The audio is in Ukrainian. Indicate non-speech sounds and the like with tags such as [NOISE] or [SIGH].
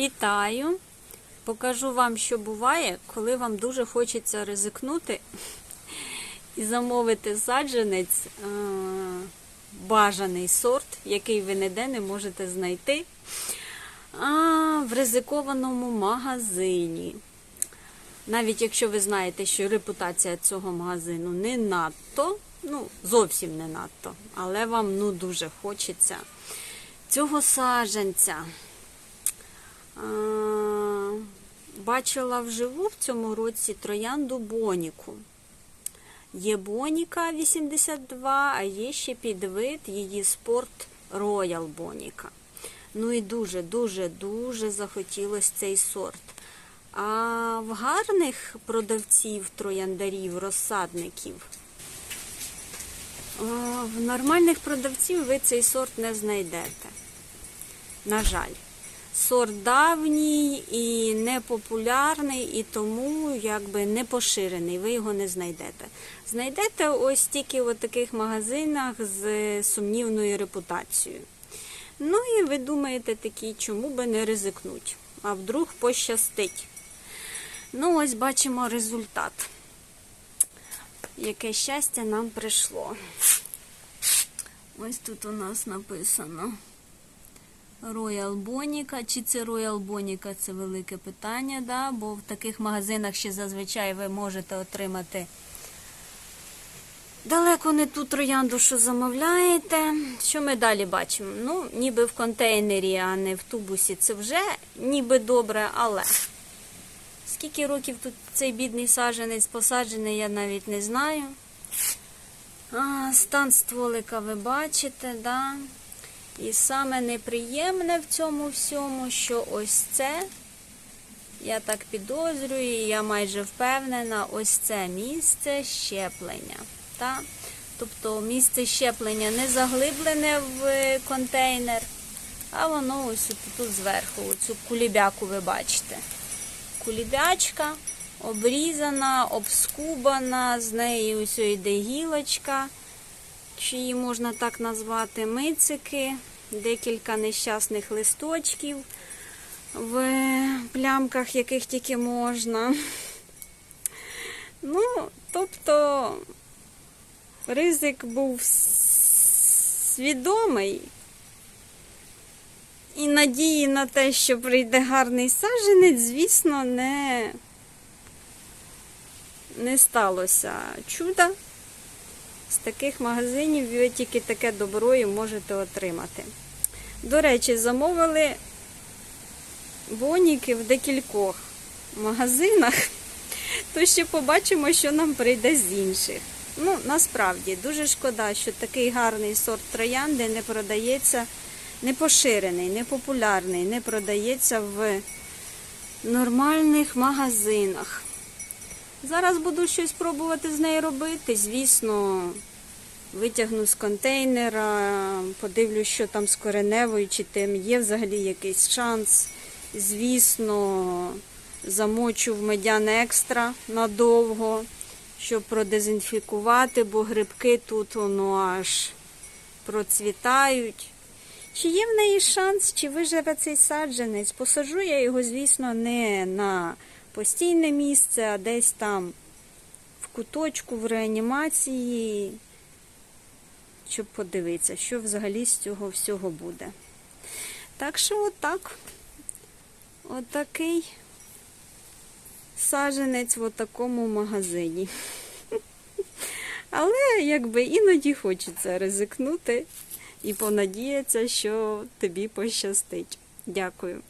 Вітаю! Покажу вам, що буває, коли вам дуже хочеться ризикнути [LAUGHS] і замовити саджанець е, бажаний сорт, який ви ніде не можете знайти в ризикованому магазині. Навіть якщо ви знаєте, що репутація цього магазину не надто, ну, зовсім не надто, але вам ну, дуже хочеться цього саджанця. Бачила вживу в цьому році троянду Боніку. Є Боніка 82, а є ще підвид її спорт Роял Боніка. Ну і дуже, дуже, дуже захотілося цей сорт. А в гарних продавців, трояндарів, розсадників, в нормальних продавців ви цей сорт не знайдете. На жаль. Сорт давній і непопулярний, і тому якби не поширений, ви його не знайдете. Знайдете ось тільки в таких магазинах з сумнівною репутацією. Ну і ви думаєте такі, чому би не ризикнуть? А вдруг пощастить. Ну, ось бачимо результат. Яке щастя нам прийшло. Ось тут у нас написано. Роял Боніка. Чи це Роял Боніка? Це велике питання, да? бо в таких магазинах ще зазвичай ви можете отримати далеко не ту троянду, що замовляєте. Що ми далі бачимо? Ну, ніби в контейнері, а не в тубусі. Це вже ніби добре, але скільки років тут цей бідний саджанець посаджений, я навіть не знаю. А, стан стволика ви бачите, да? І саме неприємне в цьому всьому, що ось це, я так підозрюю, я майже впевнена, ось це місце щеплення. Та? Тобто місце щеплення не заглиблене в контейнер, а воно ось тут зверху, оцю кулібяку ви бачите. Кулібячка обрізана, обскубана, з неї ось йде гілочка чи її можна так назвати, мицики, декілька нещасних листочків в плямках, яких тільки можна. Ну, тобто ризик був свідомий. І надії на те, що прийде гарний саджанець, звісно, не, не сталося чуда. З таких магазинів ви тільки таке добро і можете отримати. До речі, замовили боніки в декількох магазинах, [LAUGHS] то ще побачимо, що нам прийде з інших. Ну, насправді, дуже шкода, що такий гарний сорт троянди не продається, не поширений, не популярний, не продається в нормальних магазинах. Зараз буду щось пробувати з нею робити. Звісно, витягну з контейнера, подивлюсь, що там з кореневою, чи тим є взагалі якийсь шанс. Звісно, замочу в медян екстра надовго, щоб продезінфікувати, бо грибки тут воно аж процвітають. Чи є в неї шанс, чи виживе цей саджанець? Посаджу я його, звісно, не на постійне місце, а десь там в куточку, в реанімації, щоб подивитися, що взагалі з цього всього буде. Так що отак, отакий саджанець в такому магазині. [LAUGHS] Але якби іноді хочеться ризикнути і понадіятися, що тобі пощастить. Дякую.